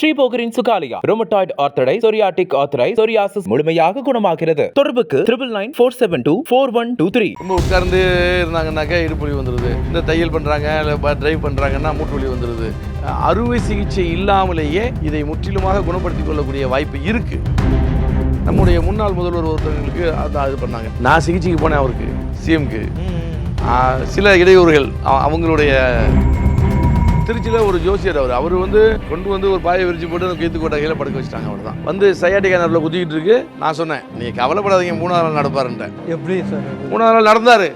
ஸ்ரீபோகரின் சுகாலியா. ரோமட்டாய்டு ஆர்த்தடை psoriatic ஆர்த்தரை psoriasis முழுமையாக குணமாகிறது. தொடர்புக்கு triple nine four seven two four one two three ரொம்ப உட்கார்ந்து இருந்தாங்கன்னாக்கா இடுப்புலி வந்துடுது இந்த தையல் பண்ணுறாங்க இல்லை டிரைவ் பண்ணுறாங்கன்னா மூட்டுவலி வந்துடுது அறுவை சிகிச்சை இல்லாமலேயே இதை முற்றிலுமாக குணப்படுத்திக் கொள்ளக்கூடிய வாய்ப்பு இருக்குது நம்முடைய முன்னாள் முதல்வர் ஒருத்தவங்களுக்கு அதான் இது பண்ணாங்க. நான் சிகிச்சைக்கு போனேன் அவருக்கு சிஎம்க்கு சில இடையூறுகள் அவங்களுடைய திருச்சியில் ஒரு ஜோசியர் அவர். அவர் வந்து கொண்டு வந்து ஒரு பாயை விரிச்சு போட்டு கீத்து கோட்டையில் படுக்க வச்சுட்டாங்க. அவர் தான் வந்து சையாட்டிக் நரில் குத்திக்கிட்டு இருக்கு. நான் சொன்னேன் நீங்கள் கவலைப்படாதீங்க மூணாவது நாள் நடப்பாருன்ட்டேன் எப்படி சார்? மூணாவது நாள் நடந்தாரு.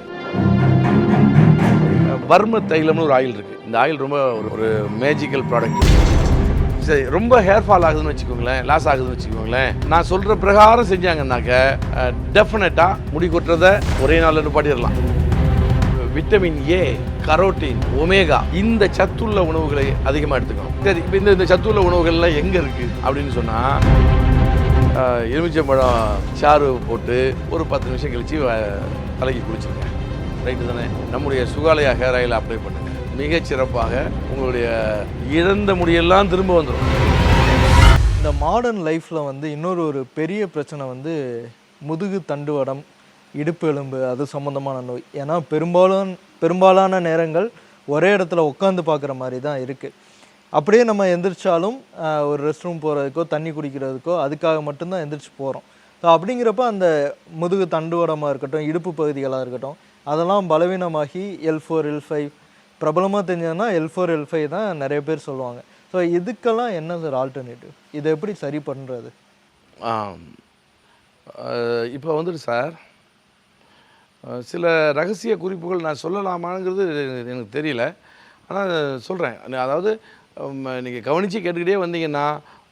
வர்ம தைலம்னு ஒரு ஆயில் இருக்கு. இந்த ஆயில் ரொம்ப ஒரு- மேஜிக்கல் ப்ராடக்ட் சரி ரொம்ப ஹேர் ஃபால் ஆகுதுன்னு வச்சுக்கோங்களேன் லாஸ் ஆகுதுன்னு வச்சுக்கோங்களேன். நான் சொல்ற பிரகாரம் செஞ்சாங்கன்னாக்க டெஃபினட்டா முடி கொட்டுறதை ஒரே நாளில் நிப்பாட்டிடலாம். Vitamin A carotene omega. இந்த சத்துள்ள உணவுகளை அதிகமாக எடுத்துக்கணும். சரி இப்போ இந்த இந்த சத்துள்ள உணவுகள்லாம் எங்கே இருக்குது அப்படின்னு சொன்னால் எலுமிச்சம்பழம் சாறு போட்டு ஒரு பத்து நிமிஷம் கழித்து தலைக்கு குளிச்சிருக்கேன் ரைட்டு தானே? நம்முடைய சுகாலயா ஹேர் ஆயில் அப்ளை பண்ணுங்கள் மிகச்சிறப்பாக உங்களுடைய இழந்த முடியெல்லாம் திரும்ப வந்துடும் இந்த மாடர்ன் லைஃப்பில் வந்து இன்னொரு ஒரு பெரிய பிரச்சனை வந்து முதுகு தண்டுவடம் இடுப்பு எலும்பு அது சம்மந்தமான நோய். ஏன்னா பெரும்பாலும் பெரும்பாலான நேரங்கள் ஒரே இடத்துல உட்காந்து பார்க்குற மாதிரி தான் இருக்குது அப்படியே நம்ம எந்திரிச்சாலும் ஒரு ரெஸ்ட் ரூம் போகிறதுக்கோ தண்ணி குடிக்கிறதுக்கோ அதுக்காக மட்டும்தான் எந்திரிச்சு போகிறோம் ஸோ அப்படிங்கிறப்ப அந்த முதுகு தண்டுவடமாக இருக்கட்டும் இடுப்பு பகுதிகளாக இருக்கட்டும் அதெல்லாம் பலவீனமாகி எல் ஃபோர் எல் ஃபைவ் பிரபலமாக தெரிஞ்சதுன்னா எல் ஃபோர் எல் ஃபைவ் தான் நிறைய பேர் சொல்லுவாங்க. ஸோ இதுக்கெல்லாம் என்ன சார் ஆல்டர்னேட்டிவ் இதை எப்படி சரி பண்ணுறது இப்போ வந்துட்டு சார் சில ரகசிய குறிப்புகள் நான் சொல்லலாமாங்கிறது எனக்கு தெரியல. ஆனால் சொல்கிறேன் அதாவது நீங்கள் கவனித்து கேட்டுக்கிட்டே வந்தீங்கன்னா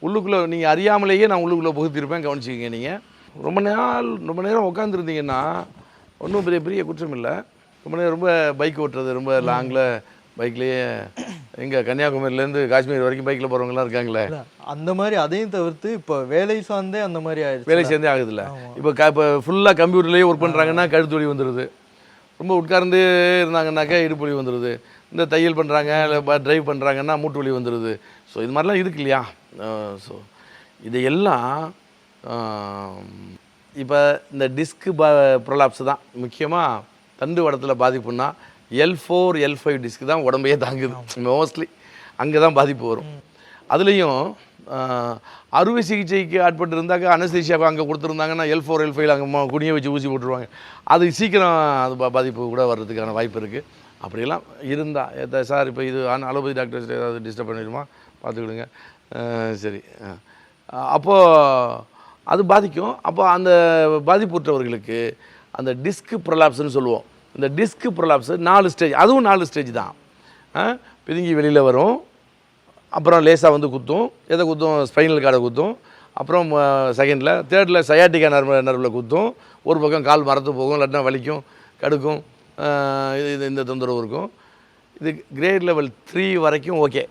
உள்ளுக்குள்ளே நீங்கள் அறியாமலேயே நான் உள்ளுக்குள்ளே புகுத்திருப்பேன் கவனிச்சிக்கிங்க நீங்கள் ரொம்ப நாள் ரொம்ப நேரம் உட்காந்துருந்தீங்கன்னா ஒன்றும் பெரிய பெரிய குற்றம் இல்லை. ரொம்ப நேரம் ரொம்ப பைக் ஓட்டுறது ரொம்ப லாங்கில் பைக்லேயே எங்கே கன்னியாகுமரியிலேருந்து காஷ்மீர் வரைக்கும் பைக்கில் போகிறவங்களாம் இருக்காங்களே. அந்த மாதிரி அதையும் தவிர்த்து இப்போ வேலை சார்ந்தே அந்த மாதிரி ஆயிடுச்சு வேலை சேர்ந்தே ஆகுதுல்ல. இப்போ க இப்போ ஃபுல்லாக கம்ப்யூட்டர்லேயே ஒர்க் பண்ணுறாங்கன்னா கழுத்து வலி வந்துடுது ரொம்ப உட்கார்ந்து இருந்தாங்கன்னாக்கா இடுப்பு வலி வந்துடுது இந்த தையல் பண்ணுறாங்க இல்லை டிரைவ் பண்ணுறாங்கன்னா மூட்டு வலி வந்துடுது ஸோ இது மாதிரிலாம் இருக்கு இல்லையா? ஸோ இதையெல்லாம் இப்போ இந்த டிஸ்க் ப ப்ரொலாப்ஸ் தான். முக்கியமாக தண்டு வடத்தில் பாதிப்புன்னா L four L five disc தான் உடம்பையே தாங்குது. மோஸ்ட்லி அங்கே தான் பாதிப்பு வரும். அதுலேயும் அறுவை சிகிச்சைக்கு ஆட்பட்டு இருந்தாக்க அனஸ்தீஷியாவை அங்கே கொடுத்துருந்தாங்கன்னா எல் ஃபோர் எல் ஃபைவ் அங்கே குனியை வச்சு ஊசி போட்டுருவாங்க. அது சீக்கிரம் அது பா- பாதிப்பு கூட வர்றதுக்கான வாய்ப்பு இருக்குது அப்படியெல்லாம் இருந்தால் சார் இப்போ இது ஆன் அலோபதி டாக்டர்ஸ் ஏதாவது டிஸ்டர்ப் பண்ணிடுமா? பார்த்துக்கிடுங்க. சரி. அப்போது அது பாதிக்கும். அப்போ அந்த பாதிப்புற்றவர்களுக்கு அந்த டிஸ்க் ப்ரொலாப்ஸ்னு சொல்லுவோம். இந்த டிஸ்க் ப்ரொலாப்ஸ் நாலு ஸ்டேஜ் அதுவும் நாலு ஸ்டேஜ் தான். பிதுங்கி வெளியில் வரும். அப்புறம் லேசாக வந்து குத்தும். எதை குத்தும்? ஸ்பைனல் கார்டை குத்தும். அப்புறம் செகண்டில் தேர்டில் சயாட்டிக்கா நர்வ நர்வில் குத்தும். ஒரு பக்கம் கால் மரத்து போகும் இல்லாட்டினா வலிக்கும் கடுக்கும். இது இது இந்த தொந்தரவு இருக்கும். இது கிரேட் லெவல் த்ரீ வரைக்கும் ஓகே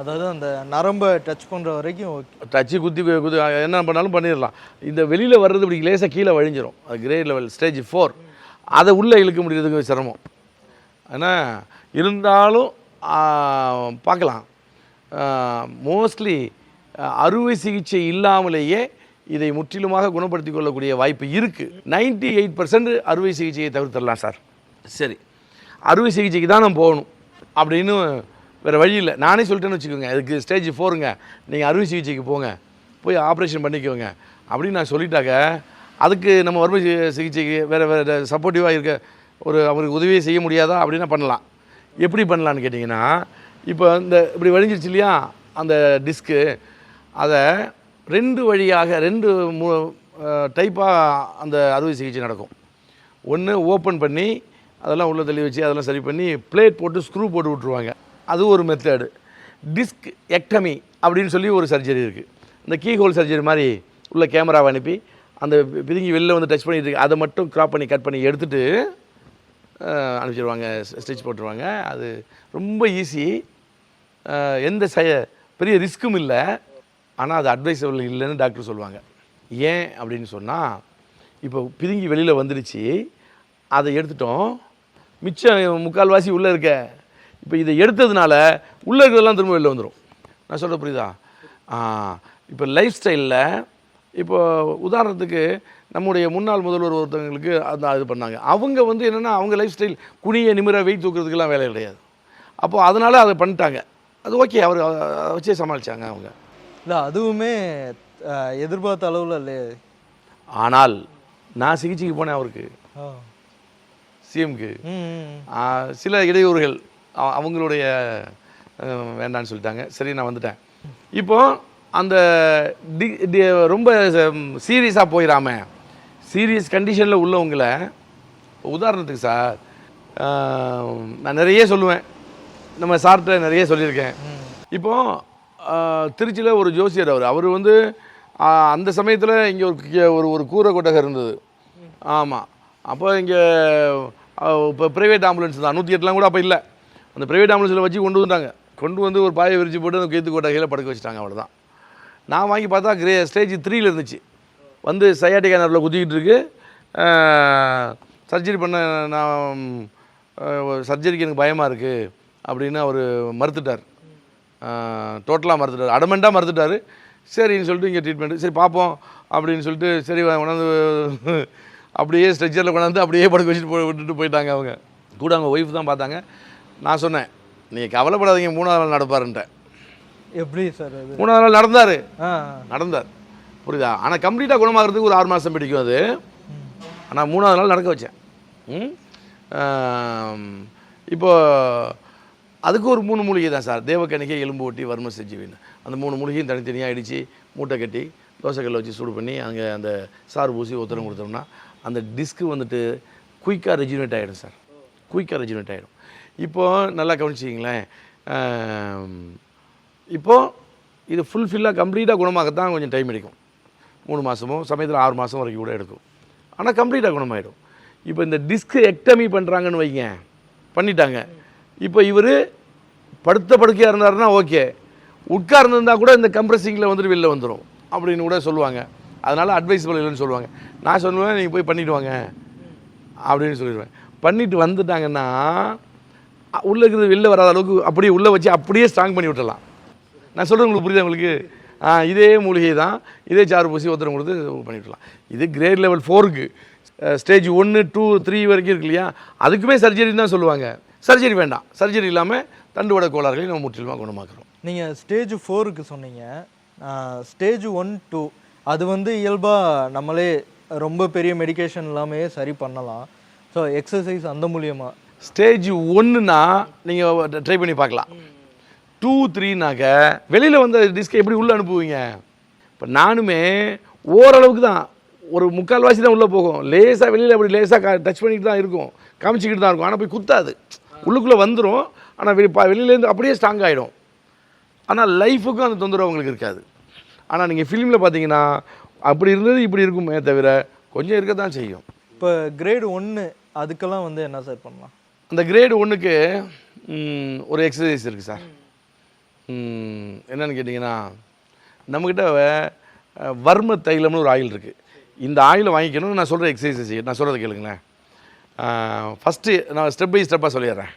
அதாவது அந்த நரம்பை டச் பண்ணுற வரைக்கும் ஓகே டச்சு குத்தி குத்தி என்ன பண்ணாலும் பண்ணிடலாம். இந்த வெளியில் வர்றது இப்படி லேசாக கீழே வழிஞ்சிரும். அது கிரேட் லெவல் ஸ்டேஜ் ஃபோர் அதை உள்ளே இழுக்க முடியறதுக்கு சிரமம். ஆனால் இருந்தாலும் பார்க்கலாம். மோஸ்ட்லி அறுவை சிகிச்சை இல்லாமலேயே இதை முற்றிலுமாக குணப்படுத்திக் கொள்ளக்கூடிய வாய்ப்பு இருக்குது 98% எயிட் பர்சன்ட் அறுவை சிகிச்சையை தவிர்த்திடலாம் சார். சரி. அறுவை சிகிச்சைக்கு தான் நம்ம போகணும். அப்படின்னு வேறு வழி இல்லை. நானே சொல்லிட்டேன்னு வச்சுக்கோங்க. இதுக்கு ஸ்டேஜ் ஃபோருங்க நீங்கள் அறுவை சிகிச்சைக்கு போங்க. போய் ஆப்ரேஷன் பண்ணிக்கோங்க. அப்படின்னு நான் சொல்லிட்டாக்க அதுக்கு நம்ம வறுமை சிகிச்சைக்கு வேறு வேறு சப்போர்ட்டிவாக இருக்க ஒரு அவருக்கு உதவியை செய்ய முடியாதா அப்படின்னா பண்ணலாம். எப்படி பண்ணலான்னு கேட்டிங்கன்னா இப்போ இந்த இப்படி வழிஞ்சிருச்சு இல்லையா அந்த டிஸ்க்கு அதை ரெண்டு வழியாக ரெண்டு மூ டைப்பாக அந்த அறுவை சிகிச்சை நடக்கும். ஒன்று ஓப்பன் பண்ணி அதெல்லாம் உள்ளே தள்ளி வச்சு அதெல்லாம் சரி பண்ணி பிளேட் போட்டு ஸ்க்ரூ போட்டு விட்ருவாங்க அது ஒரு மெத்தடு டிஸ்க் எக்டமி அப்படின்னு சொல்லி ஒரு சர்ஜரி இருக்குது இந்த கீ ஹோல் சர்ஜரி மாதிரி உள்ள கேமராவை அனுப்பி அந்த பிதுங்கி வெளில வந்து டச் பண்ணிட்டு அதை மட்டும் க்ராப் பண்ணி கட் பண்ணி எடுத்துட்டு அனுப்பிச்சிடுவாங்க ஸ்டிச் போட்டுருவாங்க. அது ரொம்ப ஈஸி எந்த ச பெரிய ரிஸ்க்கும் இல்லை. ஆனால் அது அட்வைசபிள் இல்லைன்னு டாக்டர் சொல்லுவாங்க. ஏன் அப்படின்னு சொன்னால் இப்போ பிதுங்கி வெளியில் வந்துடுச்சு அதை எடுத்துட்டோம். மிச்சம் முக்கால்வாசி உள்ளே இருக்க. இப்போ இதை எடுத்ததுனால உள்ளே இருக்கிறதெல்லாம் திரும்ப வெளில வந்துடும் நான் சொல்கிற புரியுதா? இப்போ லைஃப் ஸ்டைலில் இப்போ உதாரணத்துக்கு நம்முடைய முன்னாள் முதல்வர் ஒருத்தவங்களுக்கு அந்த இது பண்ணாங்க. அவங்க வந்து என்னென்னா அவங்க லைஃப் ஸ்டைல் குனிய நிமிர வெயிட் தூக்குறதுக்கெல்லாம் வேலை கிடையாது. அப்போ அதனால் அதை பண்ணிட்டாங்க. அது ஓகே அவர் வச்சே சமாளிச்சாங்க அவங்க. இல்லை அதுவுமே எதிர்பார்த்த அளவில் இல்லையே ஆனால் நான் சிகிச்சைக்கு போனேன் அவருக்கு. சிஎம்க்கு. சில இடையூறுகள் அவங்களுடைய வேண்டான்னு சொல்லிட்டாங்க. சரி நான் வந்துட்டேன். இப்போ அந்த டி ரொம்ப சீரியஸாக போயிடாம சீரியஸ் கண்டிஷனில் உள்ளவங்களை உதாரணத்துக்கு சார் நான் நிறைய சொல்லுவேன். நம்ம சார்கிட்ட நிறைய சொல்லியிருக்கேன். இப்போ திருச்சியில் ஒரு ஜோசியர் அவர். அவர் வந்து அந்த சமயத்தில் இங்கே ஒரு ஒரு ஒரு கூரை கொட்டகை இருந்தது. ஆமாம் அப்போ இங்கே இப்போ ப்ரைவேட் ஆம்புலன்ஸ் தான். நூற்றி எட்டுலாம் கூட அப்போ இல்லை. அந்த ப்ரைவேட் ஆம்புலன்ஸில் வச்சு கொண்டு வந்தாங்க. கொண்டு வந்து ஒரு பாயை விரிச்சு போட்டு அந்த கேத்து கொட்டகையில் படுக்க வச்சுட்டாங்க அவ்வளோதான் நான் வாங்கி பார்த்தா கிரே ஸ்டேஜ் த்ரீயில் இருந்துச்சு. வந்து சையாட்டிக் நர்வில் குத்திக்கிட்டு இருக்கு. சர்ஜரி பண்ண நான் சர்ஜரிக்கு எனக்கு பயமாக இருக்குது அப்படின்னு அவர் மறுத்துட்டார். டோட்டலாக மறுத்துட்டார். அடமெண்ட்டாக மறுத்துட்டார். சரின்னு சொல்லிட்டு இங்கே ட்ரீட்மெண்ட் சரி பார்ப்போம் அப்படின்னு சொல்லிட்டு சரி கொண்டாந்து அப்படியே ஸ்ட்ரெச்சரில் கொண்டாந்து அப்படியே படுக்க வச்சுட்டு போய் விட்டுட்டு போயிட்டாங்க அவங்க. கூட அவங்க ஒய்ஃப் தான் பார்த்தாங்க. நான் சொன்னேன் நீங்கள் கவலைப்படாதீங்க மூணாவது நாள் நடப்பாருன்ட்டேன். எப்படி சார் மூணாவது நாள் நடந்தார். நடந்தார். புரியுதா? ஆனால் கம்ப்ளீட்டாக குணமாகறதுக்கு ஒரு ஆறு மாதம் பிடிக்கும் அது. ஆனால் மூணாவது நாள் நடக்க வச்சேன். ம்? ஆம், இப்போ அதுக்கு ஒரு மூணு மூலிகை தான் சார். தேவக்கணிக்கை எலும்பு ஒட்டி வர்ம செஞ்சுவின்னு. அந்த மூணு மூலிகையும் தனித்தனியாக அடித்து மூட்டை கட்டி தோசைக்கல்ல வச்சு சூடு பண்ணி அங்கே அந்த சாறு பூசி ஒத்தரம் கொடுத்தோம்னா அந்த டிஸ்க்கு வந்துட்டு குயிக்காக ரெஜினேட் ஆகிடும் சார். குயிக்காக ரெஜினேட் ஆகிடும் இப்போது நல்லா கவனிச்சிங்களேன் இப்போது இது ஃபுல்ஃபில்லாக கம்ப்ளீட்டாக குணமாகத்தான் கொஞ்சம் டைம் எடுக்கும். மூணு மாதமோ சமயத்தில் ஆறு மாதம் வரைக்கும் கூட எடுக்கும். ஆனால் கம்ப்ளீட்டாக குணமாயிடும். இப்போ இந்த டிஸ்க்கு எக்டமி பண்ணுறாங்கன்னு வைங்க. பண்ணிட்டாங்க. இப்போ இவர் படுத்த படுக்கையாக இருந்தாருன்னா ஓகே. உட்கார்ந்துருந்தா கூட இந்த கம்ப்ரெசிங்கில் வந்துட்டு வெளில வந்துடும் அப்படின்னு கூட சொல்லுவாங்க. அதனால் அட்வைஸபிள் இல்லைன்னு சொல்லுவாங்க. நான் சொல்லுவேன் நீங்கள் போய் பண்ணிட்டு வாங்க. அப்படின்னு சொல்லிடுவேன். பண்ணிட்டு வந்துட்டாங்கன்னா உள்ளே இருக்கிறது வெளில வராத அளவுக்கு அப்படியே உள்ளே வச்சு அப்படியே ஸ்ட்ராங் பண்ணி விட்டுறலாம் நான் சொல்கிறது உங்களுக்கு புரியுதா உங்களுக்கு? இதே மூலிகை தான் இதே சாறு பூசி ஒருத்தரம் கொடுத்து பண்ணி விட்டுலாம் இது கிரேட் லெவல் ஃபோருக்கு ஸ்டேஜ் ஒன்று டூ த்ரீ வரைக்கும் இருக்கு இல்லையா? அதுக்குமே சர்ஜரி தான் சொல்லுவாங்க. சர்ஜரி வேண்டாம். சர்ஜரி இல்லாமல் தண்டுவட கோளாறுகளை நம்ம முற்றிலுமாக குணமாக்குறோம். நீங்கள் ஸ்டேஜ் ஃபோருக்கு சொன்னீங்க. ஸ்டேஜ் ஒன் டூ அது வந்து இயல்பாக நம்மளே ரொம்ப பெரிய மெடிகேஷன் இல்லாமையே சரி பண்ணலாம். ஸோ எக்ஸசைஸ் அந்த மூலியமா. ஸ்டேஜ் ஒன்றுனா நீங்கள் ட்ரை பண்ணி பார்க்கலாம். டூ த்ரீனாக்க வெளியில் வந்த டிஸ்கை எப்படி உள்ளே அனுப்புவீங்க? இப்போ நானுமே ஓரளவுக்கு தான் ஒரு முக்கால்வாசி தான் உள்ளே போகும். லேசாக வெளியில் அப்படி லேசாக டச் பண்ணிட்டு தான் இருக்கும். காமிச்சிக்கிட்டு தான் இருக்கும். ஆனால் போய் குத்தாது. உள்ளுக்குள்ளே வந்துடும் ஆனால் வெளி வெளியிலேருந்து அப்படியே ஸ்ட்ராங் ஆகிடும் ஆனால் லைஃபுக்கும் அந்த தொந்தரவு உங்களுக்கு இருக்காது. ஆனால் நீங்கள் ஃபிலிமில் பார்த்தீங்கன்னா அப்படி இருந்தது இப்படி இருக்குமே தவிர கொஞ்சம் இருக்க தான் செய்யும். இப்போ கிரேடு ஒன்று அதுக்கெல்லாம் வந்து என்ன சார் பண்ணலாம்? அந்த கிரேடு ஒன்றுக்கு ஒரு எக்ஸசைஸ் இருக்குது சார் என்னன்னு கேட்டிங்கன்னா நம்மக்கிட்ட வர்ம தைலம்னு ஒரு ஆயில் இருக்குது இந்த ஆயிலை வாங்கிக்கணும் நான் சொல்கிற எக்ஸசைஸ் நான் சொல்கிறத கேளுங்களேன். ஃபஸ்ட்டு நான் ஸ்டெப் பை ஸ்டெப்பாக சொல்லிடுறேன்.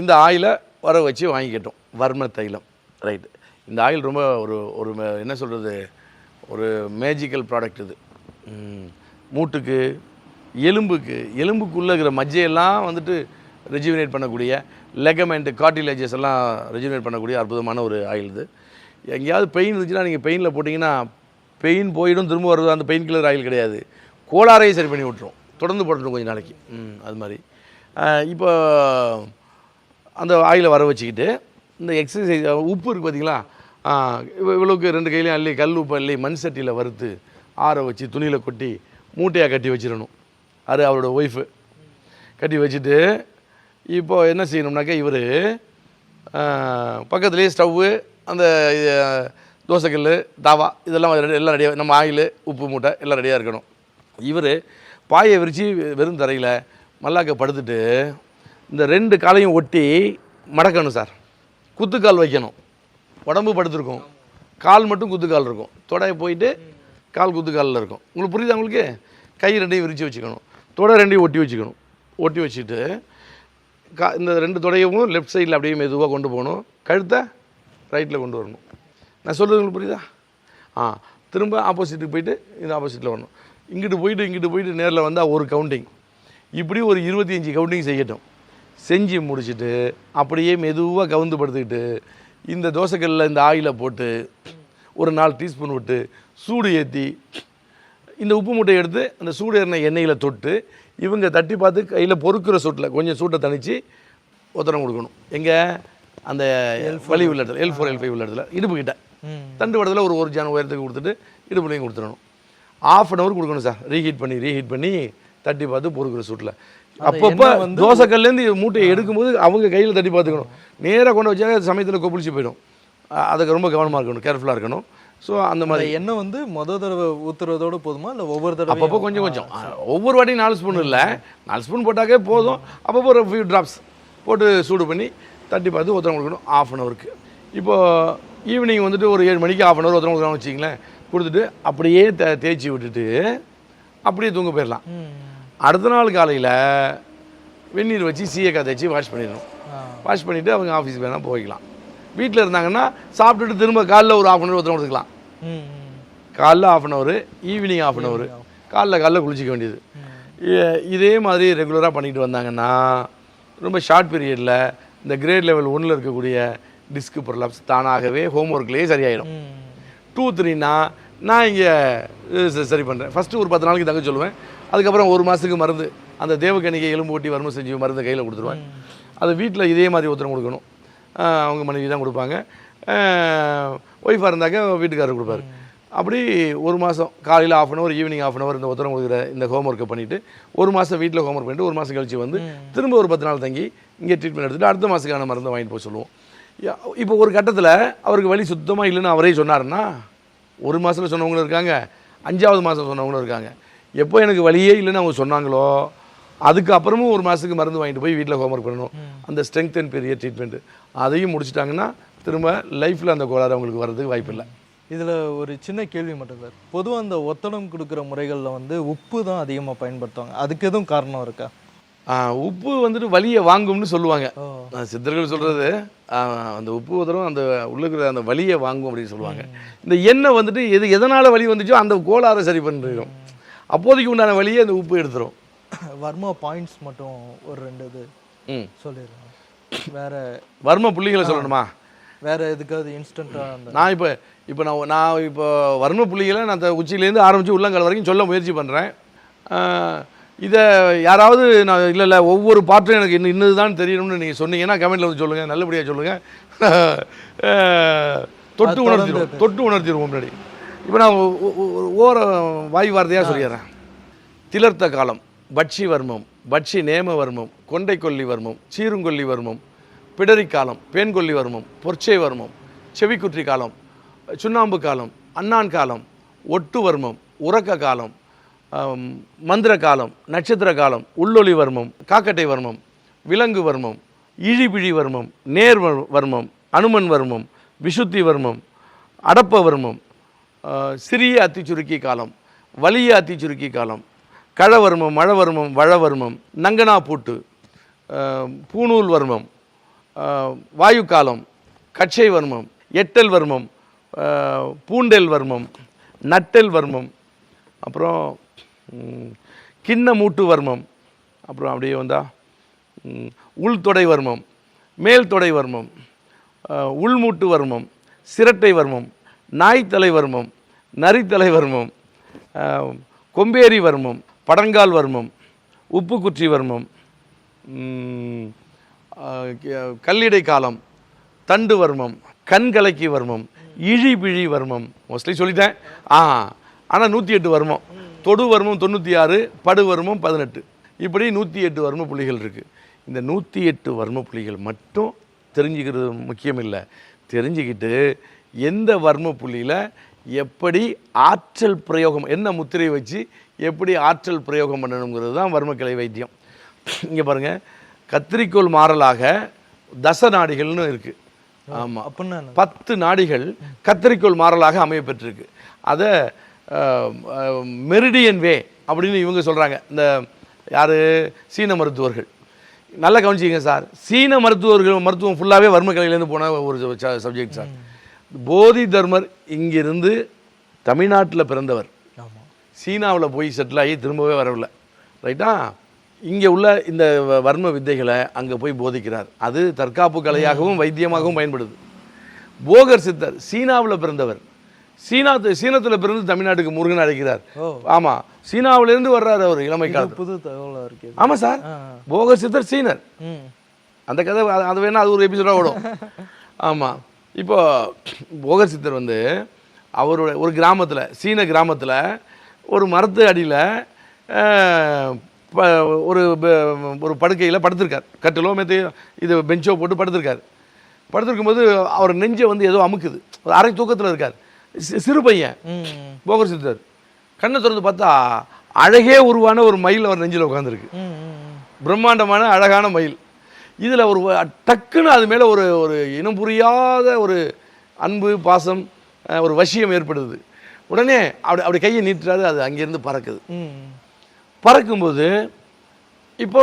இந்த ஆயிலை வர வச்சு வாங்கிக்கிட்டோம். வர்ம தைலம் ரைட் இந்த ஆயில் ரொம்ப ஒரு ஒரு என்ன சொல்கிறது ஒரு மேஜிக்கல் ப்ராடக்ட் இது. மூட்டுக்கு எலும்புக்கு எலும்புக்குள்ளே இருக்கிற மஜ்ஜையெல்லாம் வந்துட்டு ரெஜுவினேட் பண்ணக்கூடிய லெகமெண்ட் கார்டிலேஜஸ் எல்லாம் ரெஜுவினேட் பண்ணக்கூடிய அற்புதமான ஒரு ஆயில் இது. எங்கேயாவது பெயின் இருந்துச்சுன்னா நீங்கள் பெயினில் போட்டிங்கன்னா பெயின் போயிடும் திரும்ப வருது அந்த பெயின் கில்லர் ஆயில் கிடையாது. கோளாறையும் சரி பண்ணி விட்டுரும். தொடர்ந்து போட்டுரும் கொஞ்சம் நாளைக்கு. ம் அது மாதிரி. இப்போ அந்த ஆயிலை வர வச்சுக்கிட்டு இந்த எக்ஸசைஸ் உப்பு இருக்குது பார்த்தீங்களா இவ்வளோக்கு ரெண்டு கையிலையும் அள்ளி கல் உப்பு அள்ளி மண் சட்டியில் வறுத்து ஆற வச்சு துணியில் கொட்டி மூட்டையாக கட்டி வச்சிடணும். அது அவரோட ஒய்ஃபு கட்டி வச்சுட்டு இப்போது என்ன செய்யணும்னாக்கா இவர் பக்கத்துலேயே ஸ்டவ்வு அந்த இது, தோசைக்கல் தாவா இதெல்லாம் ரெடி- எல்லாம் ரெடியாக நம்ம ஆயில் உப்பு மூட்டை எல்லாம் ரெடியாக இருக்கணும். இவர் பாயை விரித்து வெறும் தரையில் மல்லாக்க படுத்துட்டு இந்த ரெண்டு காலையும் ஒட்டி மடக்கணும் சார். குத்துக்கால் வைக்கணும். உடம்பு படுத்துருக்கும். கால் மட்டும் குத்துக்கால் இருக்கும். தொடைய போயிட்டு கால் குத்துக்காலில் இருக்கும். உங்களுக்கு புரியுதா உங்களுக்கு? கை ரெண்டையும் விரித்து வச்சுக்கணும். தொடை ரெண்டையும் ஒட்டி வச்சுக்கணும். ஒட்டி வச்சுட்டு கா இந்த ரெண்டு தொடையவும் லெஃப்ட் சைடில் அப்படியே மெதுவாக கொண்டு போகணும். கழுத்தை ரைட்டில் கொண்டு வரணும். நான் சொல்கிறது உங்களுக்கு புரியுதா? ஆ திரும்ப ஆப்போசிட்டுக்கு போயிட்டு இந்த ஆப்போசிட்டில் வரணும். இங்கிட்டு போயிட்டு இங்கிட்டு போயிட்டு நேரில் வந்தால் ஒரு கவுண்டிங் இப்படி ஒரு இருபத்தி அஞ்சு கவுண்டிங் செய்யட்டும். செஞ்சு முடிச்சுட்டு அப்படியே மெதுவாக கவுந்து படுத்துக்கிட்டு இந்த தோசைக்கல்லில் இந்த ஆயிலை போட்டு ஒரு நாலு டீஸ்பூன் விட்டு சூடு ஏற்றி இந்த உப்பு மூட்டையை எடுத்து அந்த சூடு ஏறின எண்ணெயில் தொட்டு இவங்க தட்டி பார்த்து கையில் பொறுக்கிற சூட்டில் கொஞ்சம் சூட்டை தணித்து உத்தரம் கொடுக்கணும். எங்கே அந்த வலி உள்ள இடத்துல எல் ஃபோர் எல் ஃபைவ் உள்ள இடத்துல இடுப்பு கிட்ட. தண்டு வடத்தில் ஒரு ஒரு ஜான் உயரத்துக்கு கொடுத்துட்டு இடுப்புலையும் கொடுத்துடணும். ஆஃப் அன் ஹவர் கொடுக்கணும் சார். ரீஹீட் பண்ணி ரீஹீட் பண்ணி தட்டி பார்த்து பொறுக்கிற சூட்டில் அப்பப்போ தோசைக்கல்லேருந்து மூட்டையை எடுக்கும்போது அவங்க கையில் தட்டி பார்த்துக்கணும். நேராக கொண்டு வச்சா சமயத்தில் கொப்பளிச்சு போயிடும். அதுக்கு ரொம்ப கவனமாக இருக்கணும் கேர்ஃபுல்லாக இருக்கணும். ஸோ அந்த மாதிரி. எண்ணெய் வந்து முத தடவை ஊத்துறதோட போதுமா? இல்லை ஒவ்வொரு அப்பப்போ தடவை கொஞ்சம் கொஞ்சம். ஆ, ஒவ்வொரு வாட்டியும் நாலு ஸ்பூன் இல்லை. நாலு ஸ்பூன் போட்டாக்கே போதும். அப்பப்போ ஒரு ஃபியூ ட்ராப்ஸ் போட்டு சூடு பண்ணி தட்டி பார்த்து ஒருத்தரம் கொடுக்கணும். ஆஃப் அன் ஹவருக்கு இப்போ ஈவினிங் வந்துட்டு ஒரு ஏழு மணிக்கு ஆஃப் அன் ஹவர் ஒருத்தரம் கொடுக்கணும் வச்சிங்களேன் கொடுத்துட்டு அப்படியே தே தேய்ச்சி விட்டுட்டு அப்படியே தூங்க போயிடலாம். அடுத்த நாள் காலையில் வெந்நீர் வச்சு சீயக்காய் தேய்ச்சி வாஷ் பண்ணிடணும். வாஷ் பண்ணிவிட்டு அவங்க ஆஃபீஸ் வேணால் போய்க்கலாம். வீட்டில் இருந்தாங்கன்னா சாப்பிட்டுட்டு திரும்ப காலைல ஒரு ஆஃப் அன் ஹவர் ஒருத்தரம் காலைல half an hour evening half an hour காலைல காலைல குளிச்சிக்க வேண்டியது. இதே மாதிரி ரெகுலராக பண்ணிட்டு வந்தாங்கன்னா ரொம்ப ஷார்ட் பீரியடில் இந்த கிரேட் லெவல் ஒன்றில் இருக்கக்கூடிய டிஸ்க் ப்ரொலாப்ஸ் தானாகவே ஹோம்ஒர்க்லேயே சரியாயிடும் ம். டூ த்ரீனா நான் இங்கே சரி பண்ணுறேன் ஃபஸ்ட்டு ஒரு பத்து நாளைக்கு தங்க சொல்லுவேன். அதுக்கப்புறம் ஒரு மாதத்துக்கு மருந்து அந்த தேவக்கணிகை எலும்பு ஓட்டி வறுமை செஞ்சு மருந்து கையில் கொடுத்துருவேன். அது வீட்டில் இதே மாதிரி ஒருத்தரம் கொடுக்கணும். அவங்க மனைவி தான் கொடுப்பாங்க. ஒய்ஃபாக இருந்தாக்க வீட்டுக்காரர் கொடுப்பாரு. அப்படி ஒரு மாதம் காலையில் half an hour evening half an hour இந்த உத்தரம் கொடுக்குற இந்த ஹோம்ஒர்க்கை பண்ணிவிட்டு ஒரு மாதம் வீட்டில் ஹோம்ஒர்க் பண்ணிட்டு ஒரு மாதம் கழிச்சு வந்து திரும்ப ஒரு பத்து நாள் தங்கி இங்கே ட்ரீட்மெண்ட் எடுத்துட்டு அடுத்த மாதத்துக்கான மருந்தை வாங்கிட்டு போக சொல்லுவோம். இப்போ ஒரு கட்டத்தில் அவருக்கு வலி சுத்தமாக இல்லைன்னு அவரே சொன்னாருன்னா ஒரு மாதத்தில் சொன்னவங்களும் இருக்காங்க. அஞ்சாவது மாதம் சொன்னவங்களும் இருக்காங்க. எப்போ எனக்கு வழியே இல்லைன்னு அவங்க சொன்னாங்களோ அதுக்கப்புறமும் ஒரு மாதத்துக்கு மருந்து வாங்கிட்டு போய் வீட்டில் ஹோம்ஒர்க் பண்ணணும். அந்த ஸ்ட்ரென்த் அண்ட் பெரிய ட்ரீட்மெண்ட்டு அதையும் முடிச்சிட்டாங்கன்னா திரும்ப லைஃப்பில் அந்த கோளாறு அவங்களுக்கு வர்றதுக்கு வாய்ப்பு இல்லை. இதில் ஒரு சின்ன கேள்வி மட்டும் சார். பொதுவாக அந்த ஒத்தடம் கொடுக்குற முறைகளில் வந்து உப்பு தான் அதிகமாக பயன்படுத்துவாங்க. அதுக்கு எதுவும் காரணம் இருக்கா? உப்பு வந்துட்டு வலியை வாங்கும்னு சொல்லுவாங்க. சித்தர்கள் சொல்கிறது அந்த உப்பு உதரம் அந்த உள்ள இருக்கிற அந்த வலியை வாங்கும் அப்படின்னு சொல்லுவாங்க. இந்த எண்ணெய் வந்துட்டு எது எதனால் வலி வந்துச்சோ அந்த கோளாறை சரி பண்ணிடும். அப்போதைக்கு உண்டான வலியை அந்த உப்பு எடுத்துரும். வர்மா பாயிண்ட்ஸ் மட்டும் ஒரு ரெண்டு இது ம். சொல்லிடுறேன். வேற வர்ம புள்ளிகளை சொல்லணுமா? வேற எதுக்காவது இன்ஸ்டண்ட்டாக அந்த நான் இப்போ இப்போ நான் நான் இப்போ வர்ம புள்ளிகளை நான் அந்த உச்சியிலேருந்து ஆரம்பித்து உள்ளங்கால் வரைக்கும் சொல்ல முயற்சி பண்ணுறேன் இதை யாராவது நான் இல்லை இல்லை ஒவ்வொரு பாட்டும் எனக்கு இன்னும் இன்னது தான் தெரியணும்னு நீங்கள் சொன்னீங்கன்னா கமெண்ட்டில் வந்து சொல்லுங்கள் நல்லபடியாக சொல்லுங்கள் தொட்டு உணர்த்திடுவோம் தொட்டு உணர்த்திடுவோம் முன்னாடி. இப்போ நான் ஓர வாய் வார்த்தையாக சொல்லிடுறேன். திலர்த்த காலம். பட்சி வர்மம் பட்சி நேம வர்மம் கொண்டை கொல்லி வர்மம் சீருங்கொல்லி வர்மம் பிடரி காலம் பேன்கொல்லி வர்மம் பொற்சை வர்மம் செவிக்குற்றி காலம் சுண்ணாம்பு காலம் அண்ணான் காலம் ஒட்டு வர்மம் உறக்க காலம் மந்திர காலம் நட்சத்திர காலம் உள்ளொளி வர்மம் காக்கட்டை வர்மம் விலங்கு வர்மம் இழிபிழி வர்மம் நேர் வர்மம் அனுமன் வர்மம் விசுத்தி வர்மம் அடப்ப வர்மம் சிறிய அத்திச்சுருக்கி காலம் வலிய அத்திச்சுருக்கி காலம் கழவர்மம் மழவர்மம் வழவர்மம் நங்கனா பூட்டு ஆ, பூணூல் வர்மம் வாயு காலம் கட்சை வர்மம் எட்டல் வர்மம் பூண்டெல் வர்மம் நட்டெல் வர்மம் அப்புறம் கிண்ண மூட்டு வர்மம் அப்புறம் அப்படியே வந்தா உள்தொடை வர்மம் மேல் தொடை வர்மம் உள்மூட்டு வர்மம் சிரட்டை வர்மம் நாய்த்தலை வர்மம் நரித்தலை வர்மம் கொம்பேரி வர்மம் படங்கால் வர்மம் உப்புக்குற்றி வர்மம் கல்லிடை காலம் தண்டு வர்மம் கண்கலக்கி வர்மம் இழிபிழி வர்மம். மோஸ்ட்லி சொல்லிட்டேன். ஆ ஆனால் நூற்றி எட்டு வர்மம். தொடு வர்மம் தொண்ணூற்றி ஆறு படு வர்மம் பதினெட்டு. இப்படி நூற்றி எட்டு வர்ம புள்ளிகள் இருக்குது இந்த நூற்றி எட்டு வர்ம புள்ளிகள் மட்டும் தெரிஞ்சுக்கிறது முக்கியம் இல்லை தெரிஞ்சுக்கிட்டு எந்த வர்ம புள்ளியில் எப்படி ஆற்றல் பிரயோகம் என்ன முத்திரை வச்சு எப்படி ஆற்றல் பிரயோகம் பண்ணணுங்கிறது தான் வர்மக்கலை வைத்தியம். இங்கே பாருங்கள் கத்திரிக்கோள் மாறலாக தச நாடிகள்னு இருக்குது ஆமாம் அப்படின்னா? பத்து நாடிகள் கத்தரிக்கோள் மாறலாக அமைய பெற்றிருக்கு. அதை மெரிடியன் வே அப்படின்னு இவங்க சொல்கிறாங்க இந்த யார்? சீன மருத்துவர்கள். நல்லா கவனிச்சிங்க சார். சீன மருத்துவர்கள் மருத்துவம் ஃபுல்லாகவே வர்மக்கலையிலேருந்து போன ஒரு சப்ஜெக்ட் சார். போதி தர்மர் இங்கிருந்து தமிழ்நாட்டில் பிறந்தவர். சீனாவில் போய் செட்டில் ஆகி திரும்பவே வரவில்லை. ரைட்டா இங்கே உள்ள இந்த வர்ம வித்தைகளை அங்கே போய் போதிக்கிறார். அது தற்காப்பு கலையாகவும் வைத்தியமாகவும் பயன்படுது. போகர் சித்தர் சீனாவில் பிறந்தவர். சீனா சீனத்தில் பிறந்து தமிழ்நாட்டுக்கு முருகன் அழைக்கிறார். ஆமாம் சீனாவிலிருந்து வர்றாரு அவர் இளமை காலத்தில். புது தகவலாக இருக்கு ஆமாம் சார். போகர் சித்தர் சீனர். அந்த கதை அது வேணால் அது ஒரு எபிசோடாக ஓடும். ஆமாம் இப்போ போகர் சித்தர் வந்து அவரோட ஒரு கிராமத்தில் சீன கிராமத்தில் ஒரு மரத்து அடியில் ஒரு ஒரு படுக்கையில் படுத்திருக்கார். கட்டிலோ மெத்தையோ இது பெஞ்சோ போட்டு படுத்திருக்கார். படுத்திருக்கும்போது அவர் நெஞ்சை வந்து ஏதோ அமுக்குது. ஒரு அரை தூக்கத்தில் இருக்கார். சிறு பையன் போகர் சித்தர். கண்ணை திறந்து பார்த்தா அழகே உருவான ஒரு மயில் அவர் நெஞ்சில் உட்காந்துருக்கு பிரம்மாண்டமான அழகான மயில். இதில் ஒரு டக்குன்னு அது மேலே ஒரு ஒரு இனம் புரியாத ஒரு அன்பு பாசம் ஒரு வசியம் ஏற்படுது. உடனே அப்படி அப்படி கையை நீட்டுறாரு அது அங்கேருந்து பறக்குது. பறக்கும்போது இப்போ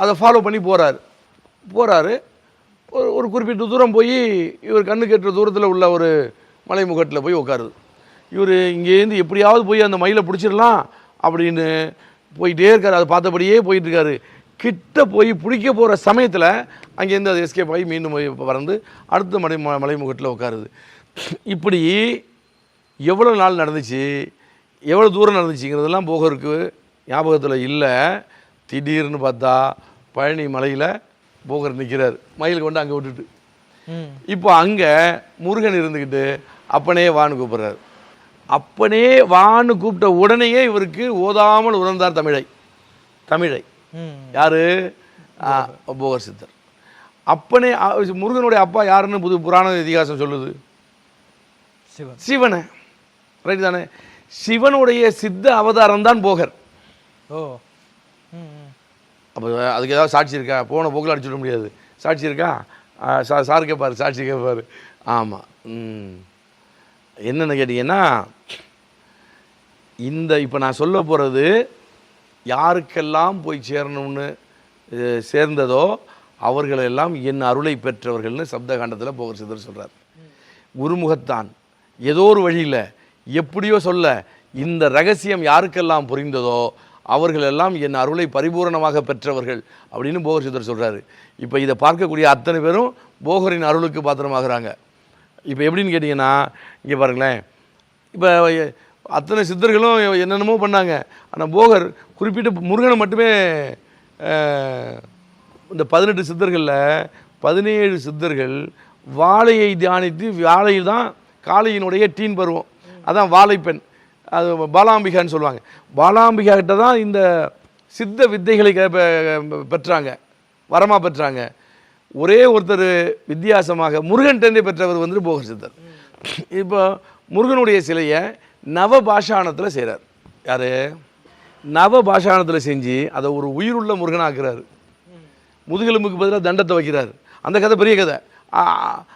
அதை ஃபாலோ பண்ணி போகிறாரு போகிறாரு ஒரு ஒரு குறிப்பிட்ட தூரம் போய் இவர் கண்ணு கெட்டுற தூரத்தில் உள்ள ஒரு மலைமுகட்டில் போய் உட்காருது இவர் இங்கேருந்து எப்படியாவது போய் அந்த மயிலை பிடிச்சிடலாம் அப்படின்னு போயிட்டே இருக்கார். அதை பார்த்தபடியே போயிட்டுருக்காரு கிட்ட போய் பிடிக்க போகிற சமயத்தில் அங்கேருந்து அது எஸ்கேப் ஆகி மீண்டும் போய் பறந்து அடுத்த மலை ம- மலைமுகட்டில் உட்காருது. இப்படி எவ்வளோ நாள் நடந்துச்சு எவ்வளோ தூரம் நடந்துச்சுங்கிறதெல்லாம் போகருக்கு ஞாபகத்தில் இல்லை. திடீர்னு பார்த்தா பழனி மலையில் போகர் நிற்கிறார் மயில் கொண்டு அங்கே விட்டுட்டு. இப்போ அங்கே முருகன் இருந்துக்கிட்டு அப்பனே வான்னு கூப்பிட்றாரு. அப்பனே வான்னு கூப்பிட்ட உடனேயே இவருக்கு ஓதாமல் உணர்ந்தார் தமிழை. தமிழை. யாரு? போகர் சித்தர். அப்பனே முருகனுடைய அப்பா யாருன்னு புது புராண இதிகாசம் சொல்லுது? சிவன். சிவனை. ரைட் தானே? சிவனுடைய சித்த அவதாரம் தான் போகர். ஓ. அப்போ அதுக்கு ஏதாவது சாட்சி இருக்கா? போன போக்கில் அடிச்சுட முடியாது. சாட்சி இருக்கா? சா சார் கேட்பாரு சாட்சி கேட்பாரு ஆமாம் ம். என்னென்னு கேட்டிங்கன்னா இந்த இப்போ நான் சொல்ல போகிறது யாருக்கெல்லாம் போய் சேரணும்னு சேர்ந்ததோ அவர்களெல்லாம் என் அருளை பெற்றவர்கள்னு சப்தகாண்டத்தில் போகர் சிதர் சொல்கிறார் குருமுகத்தான். ஏதோ ஒரு வழியில் எப்படியோ சொல்ல இந்த ரகசியம் யாருக்கெல்லாம் புரிந்ததோ அவர்களெல்லாம் என் அருளை பரிபூரணமாக பெற்றவர்கள் அப்படின்னு போகர் சித்தர் சொல்கிறாரு இப்போ இதை பார்க்கக்கூடிய அத்தனை பேரும் போகரின் அருளுக்கு பாத்திரமாகறாங்க. இப்போ எப்படின்னு கேட்டிங்கன்னா இங்கே பாருங்களேன். இப்போ அத்தனை சித்தர்களும் என்னென்னமோ பண்ணாங்க. ஆனால் போகர் குறிப்பிட்ட முருகனை மட்டுமே இந்த பதினெட்டு சித்தர்களில் பதினேழு சித்தர்கள் வாழையை தியானித்து வாழை தான் காளையினுடைய டீன் பருவம். அதான் வாழைப்பெண். அது பாலாம்பிகான்னு சொல்லுவாங்க. பாலாம்பிகா கிட்ட தான் இந்த சித்த வித்தைகளை பெற்றாங்க. வரமா பெற்றாங்க. ஒரே ஒருத்தர் வித்தியாசமாக முருகன்டே பெற்றவர் வந்து போகர் சித்தர். இப்போ முருகனுடைய சிலையை நவபாஷானத்தில் செய்கிறார் யார்? நவபாஷானத்தில் செஞ்சு அதை ஒரு உயிருள்ள முருகனாக்குறாரு. முதுகெலும்புக்கு பதிலாக தண்டத்தை வைக்கிறார். அந்த கதை பெரிய கதை.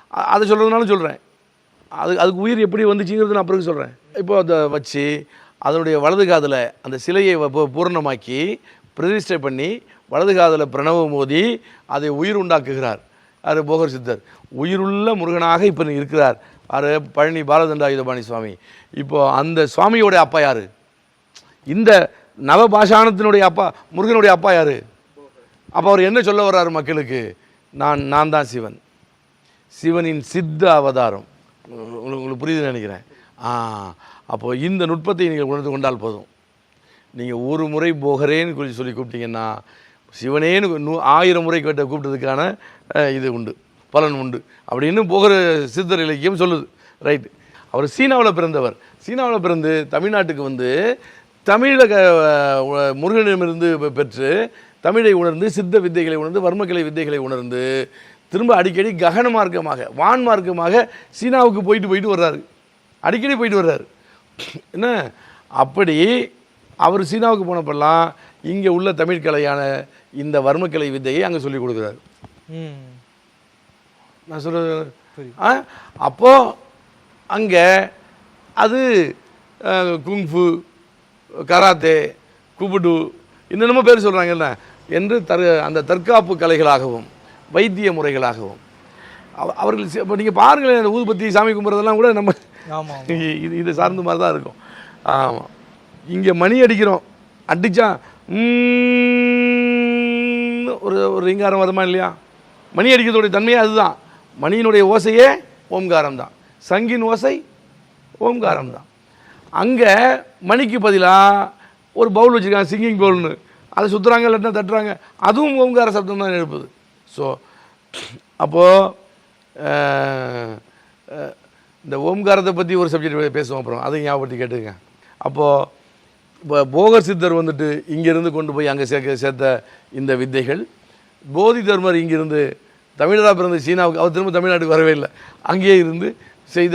அதை சொல்கிறதுனாலும் சொல்கிறேன் அது அதுக்கு உயிர் எப்படி வந்துச்சுங்கிறது நான் பிறகு சொல்கிறேன் இப்போ அதை வச்சு அதனுடைய வலது காதில் அந்த சிலையை வ- பூரணமாக்கி பிரதிஷ்டை பண்ணி வலது காதில் பிரணவ மோதி அதை உயிர் உண்டாக்குகிறார். அது போகர் சித்தர். உயிருள்ள முருகனாக இப்போ இருக்கிறார். அது பழனி பாலதண்டாயுதபாணி சுவாமி. இப்போது அந்த சுவாமியோடைய அப்பா யார்? இந்த நவபாஷானத்தினுடைய அப்பா முருகனுடைய அப்பா யார்? அப்போ அவர் என்ன சொல்ல வர்றாரு மக்களுக்கு? நான் நான் தான் சிவன். சிவனின் சித்த அவதாரம். உங்களுக்கு உங்களுக்கு புரியுதுன்னு நினைக்கிறேன். ஆ அப்போது இந்த நுட்பத்தை நீங்கள் உணர்ந்து கொண்டால் போதும். நீங்கள் ஒரு முறை போகிறேன்னு சொல்லி சொல்லி கூப்பிட்டீங்கன்னா சிவனேன்னு நூ ஆயிரம் முறை கேட்ட கூப்பிட்டதுக்கான இது உண்டு. பலன் உண்டு அப்படின்னு போகிற சித்தர் இலக்கியம் சொல்லுது. ரைட்டு அவர் சீனாவில் பிறந்தவர். சீனாவில் பிறந்து தமிழ்நாட்டுக்கு வந்து தமிழக முருகனிடமிருந்து பெற்று தமிழை உணர்ந்து சித்த வித்தைகளை உணர்ந்து வர்மக்கலை வித்தைகளை உணர்ந்து திரும்ப அடிக்கடி ககன மார்க்கமாக வான் மார்க்கமாக சீனாவுக்கு போயிட்டு போயிட்டு வர்றாரு. அடிக்கடி போயிட்டு வர்றாரு. என்ன? அப்படி அவர் சீனாவுக்கு போனப்பெல்லாம் இங்கே உள்ள தமிழ் கலையான இந்த வர்மக்கலை வித்தையை அங்கே சொல்லிக் கொடுக்குறாரு. நான் சொல்கிறது. ஆ? அப்போ அங்கே அது குங்ஃபு கராத்தே குபுடு என்னென்னமோ பேர் சொல்கிறாங்கல்ல என்று தரு அந்த தற்காப்பு கலைகளாகவும் வைத்திய முறைகளாகவும். அவ- அவர்கள் இப்போ நீங்கள் பாருங்களேன் ஊதுபத்தி சாமி கும்பிட்றதெல்லாம் கூட நம்ம ஆமாம் இது இது சார்ந்த மாதிரி தான் இருக்கும். ஆமாம் இங்கே மணி அடிக்கிறோம். அடித்தா ஒரு ஒரு ரிங்காரம் வருமா இல்லையா மணி அடிக்கிறதுடைய தன்மையே அதுதான் மணியினுடைய ஓசையே ஓம்காரம் தான் சங்கின் ஓசை ஓம்காரம் தான் அங்கே மணிக்கு பதிலாக ஒரு பவுல் வச்சுருக்காங்க சிங்கிங் பவுல்னு. அதை சுற்றுறாங்க இல்லாட்டினா தட்டுறாங்க. அதுவும் ஓம்கார சப்தம் தான் எழுப்புது. ஸோ அப்போது இந்த ஓம்காரத்தை பற்றி ஒரு சப்ஜெக்ட் பேசுவோம் அப்புறம். அதை ஞாபகப்படுத்தி கேட்டுங்க அப்போது இப்போ போகர் சித்தர் வந்துட்டு இங்கேருந்து கொண்டு போய் அங்கே சேர்க்க சேர்த்த இந்த வித்தைகள். போதி தர்மர் இங்கிருந்து தமிழராக பிறந்த சீனாவுக்கு அவர் திரும்ப தமிழ்நாட்டுக்கு வரவே இல்லை. அங்கேயே இருந்து செய்த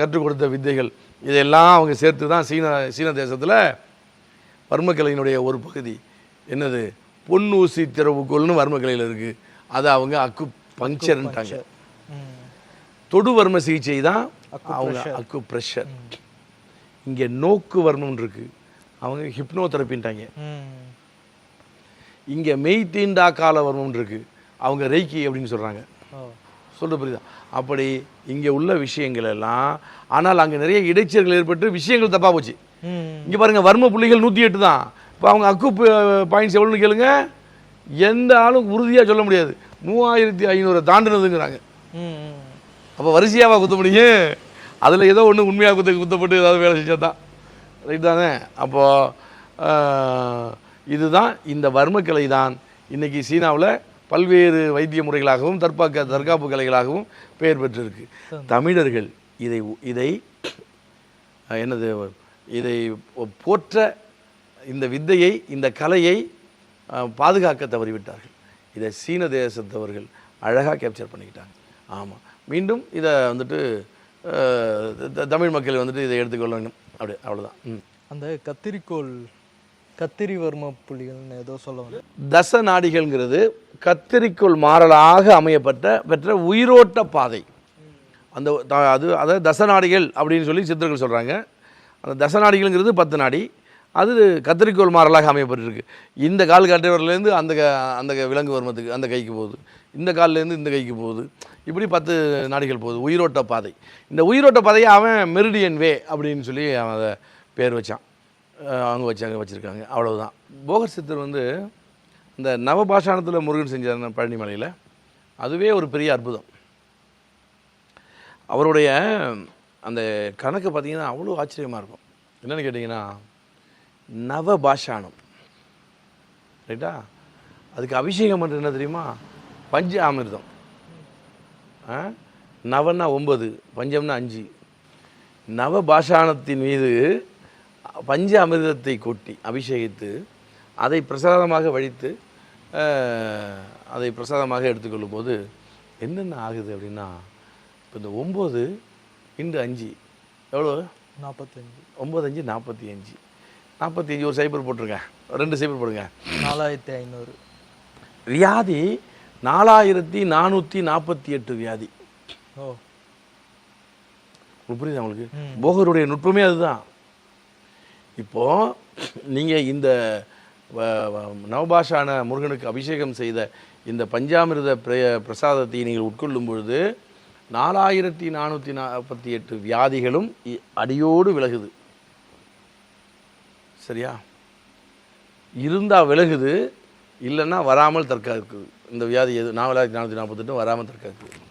கற்றுக் கொடுத்த வித்தைகள். இதெல்லாம் அவங்க சேர்த்து தான் சீன சீன தேசத்தில் வர்மக்கலையினுடைய ஒரு பகுதி. என்னது? பொன்னூசி திறவுகோல்னு வர்மக்கலையில் இருக்குது அதை அவங்க அக்கு பங்க்சர்ன்ட்டாங்க ம். தொடு வர்ம சிகிச்சை தான் அவங்க அக்கு ப்ரெஷர் இங்கே நோக்கு வர்மம் இருக்கு. அவங்க ஹிப்னோ தெரப்பின்ட்டாங்க இங்கே மெய் தீண்டா கால வர்மம் இருக்கு. அவங்க ரெய்க்கி அப்படின்னு சொல்கிறாங்க சொல்ல புரியுதா? அப்படி இங்கே உள்ள விஷயங்கள் எல்லாம் ஆனால் அங்கே நிறைய இடைச்சல்கள் ஏற்பட்டு விஷயங்கள் தப்பாக போச்சு. இங்கே பாருங்க வர்ம புள்ளிகள் நூற்றி எட்டு தான். இப்போ அவங்க அக்கு பாயிண்ட்ஸ் எவ்வளோன்னு கேளுங்க. எந்த ஆளும் உறுதியாக சொல்ல முடியாது. மூவாயிரத்தி ஐநூறு தாண்டுனதுங்கிறாங்க. அப்போ வரிசையாவா குத்த முடியும்? அதில் ஏதோ ஒன்று உண்மையாக குத்த குத்தப்பட்டு ஏதாவது வேலை செஞ்சால் தான். ரைட் தானே? அப்போது இதுதான் இந்த வர்மக்கலை தான் இன்றைக்கி சீனாவில் பல்வேறு வைத்திய முறைகளாகவும் தற்பாக்க தற்காப்பு கலைகளாகவும் பெயர் பெற்றிருக்கு. தமிழர்கள் இதை இதை என்னது இதை போற்ற இந்த வித்தையை இந்த கலையை பாதுகாக்க தவறிவிட்டார்கள். இதை சீன தேசத்தவர்கள் அழகாக கேப்சர் பண்ணிக்கிட்டாங்க. ஆமாம் மீண்டும் இதை வந்துட்டு த- தமிழ் மக்கள் வந்துட்டு இதை எடுத்துக்கொள்ளணும். அப்படி அவ்வளோதான் அந்த கத்திரிக்கோள் கத்திரி வர்ம புலிகள்னு ஏதோ சொல்ல தச நாடிகள்ங்கிறது கத்திரிக்குள் மாறலாக அமையப்பட்ட பெற்ற உயிரோட்ட பாதை. அந்த த- அது அதாவது தசநாடிகள் அப்படின்னு சொல்லி சித்தர்கள் சொல்கிறாங்க அந்த தசநாடிகள்ங்கிறது பத்து நாடி. அது கத்திரிக்கோள் மாறலாக அமையப்பட்டிருக்கு. இந்த கால் கட்டவரிலேருந்து அந்த க- அந்த விலங்கு வர்மத்துக்கு அந்த கைக்கு போகுது. இந்த கால்லேருந்து இந்த கைக்கு போகுது. இப்படி பத்து நாடிகள் போகுது. உயிரோட்ட பாதை. இந்த உயிரோட்ட பாதையை அவன் மெரிடியன் வே அப்படின்னு சொல்லி அவன் அதை பேர் வச்சான். அவங்க வச்சாங்க வச்சுருக்காங்க. அவ்வளவுதான். போகர் சித்தர் வந்து இந்த நவபாஷாணத்தில் முருகன் செஞ்சார் பழனிமலையில் அதுவே ஒரு பெரிய அற்புதம். அவருடைய அந்த கணக்கு பார்த்திங்கன்னா அவ்வளோ ஆச்சரியமாக இருக்கும். என்னன்னு கேட்டிங்கன்னா நவபாஷாணம். ரைட்டா? அதுக்கு அபிஷேகம் பண்ணுறது என்ன தெரியுமா? பஞ்ச அமிர்தம் ஆ? நவன்னா ஒன்பது பஞ்சம்னா அஞ்சு. நவபாஷாணத்தின் மீது பஞ்ச அமிர்தத்தை கொட்டி அபிஷேகித்து அதை பிரசாதமாக வழித்து அதை பிரசாதமாக எடுத்துக்கொள்ளும் போது என்னென்ன ஆகுது அப்படின்னா இப்போ இந்த ஒம்பது இன்று அஞ்சு எவ்வளோ நாற்பத்தஞ்சு ஒம்பது அஞ்சு நாற்பத்தி அஞ்சு நாற்பத்தி அஞ்சு ஒரு சைபர் போட்டுருங்க. ரெண்டு சைபர் போடுங்க. நாலாயிரத்தி ஐநூறு. வியாதி நாலாயிரத்தி நானூற்றி நாற்பத்தி எட்டு வியாதி. ஓ. புரியுதா உங்களுக்கு? ம். போகருடைய நுட்பமே அதுதான். இப்போ நீங்கள் இந்த வ- நவபாஷான முருகனுக்கு அபிஷேகம் செய்த இந்த பஞ்சாமிர்த பிர- பிரசாதத்தை நீங்கள் உட்கொள்ளும் பொழுது நாலாயிரத்தி நானூற்றி நாற்பத்தி எட்டு வியாதிகளும் இ- அடியோடு விலகுது. சரியா? இருந்தால் விலகுது இல்லைன்னா வராமல் தற்காக்குது இந்த வியாதி எது? நாலாயிரத்தி நானூற்றி நாற்பத்தெட்டு வராமல் தற்காக்குது